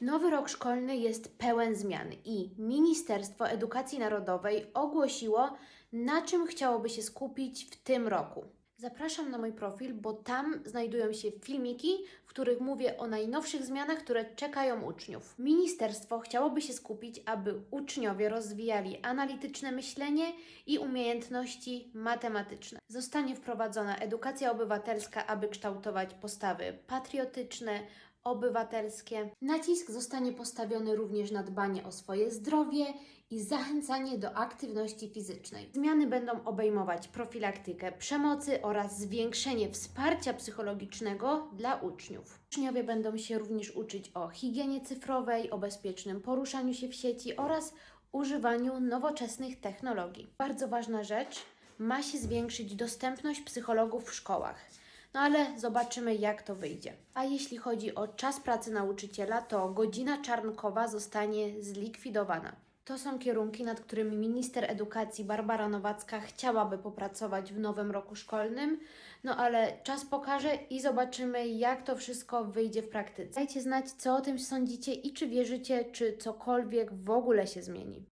Nowy rok szkolny jest pełen zmian i Ministerstwo Edukacji Narodowej ogłosiło, na czym chciałoby się skupić w tym roku. Zapraszam na mój profil, bo tam znajdują się filmiki, w których mówię o najnowszych zmianach, które czekają uczniów. Ministerstwo chciałoby się skupić, aby uczniowie rozwijali analityczne myślenie i umiejętności matematyczne. Zostanie wprowadzona edukacja obywatelska, aby kształtować postawy patriotyczne, obywatelskie. Nacisk zostanie postawiony również na dbanie o swoje zdrowie i zachęcanie do aktywności fizycznej. Zmiany będą obejmować profilaktykę przemocy oraz zwiększenie wsparcia psychologicznego dla uczniów. Uczniowie będą się również uczyć o higienie cyfrowej, o bezpiecznym poruszaniu się w sieci oraz używaniu nowoczesnych technologii. Bardzo ważna rzecz, ma się zwiększyć dostępność psychologów w szkołach. No ale zobaczymy, jak to wyjdzie. A jeśli chodzi o czas pracy nauczyciela, to godzina czarnkowa zostanie zlikwidowana. To są kierunki, nad którymi minister edukacji Barbara Nowacka chciałaby popracować w nowym roku szkolnym. No ale czas pokaże i zobaczymy, jak to wszystko wyjdzie w praktyce. Dajcie znać, co o tym sądzicie i czy wierzycie, czy cokolwiek w ogóle się zmieni.